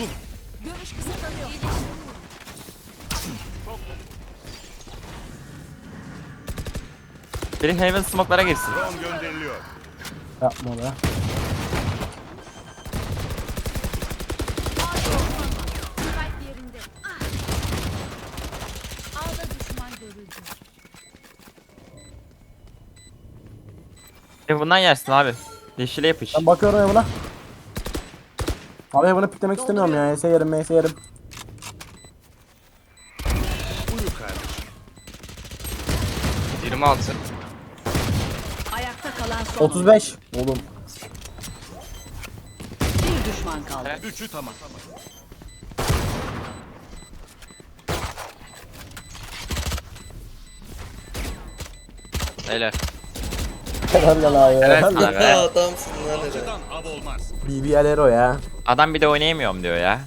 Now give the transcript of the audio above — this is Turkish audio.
Buldum. Görüş kısıtlanıyor. Biri Heaven smoke'lara girsin. Drone gönderiliyor. Yapma be. Spike yerinde. Ah. Ağda düşman görüldü. Heaven'dan yersin abi. Yeşile yapış. Ben bakıyorum ya buna. Abi bunu piklemek istemiyorum ya. ES yerim, MS yerim. Uyu kardeşim. 26. Ayakta kalan son. 35. Oğlum. Bir düşman kaldı. Üçü tamam. Helal. Helal lan ya. Evet Helal. sana be. adamsın lan olmaz. BBL hero ya. Adam bir de oynayamıyorum diyor ya.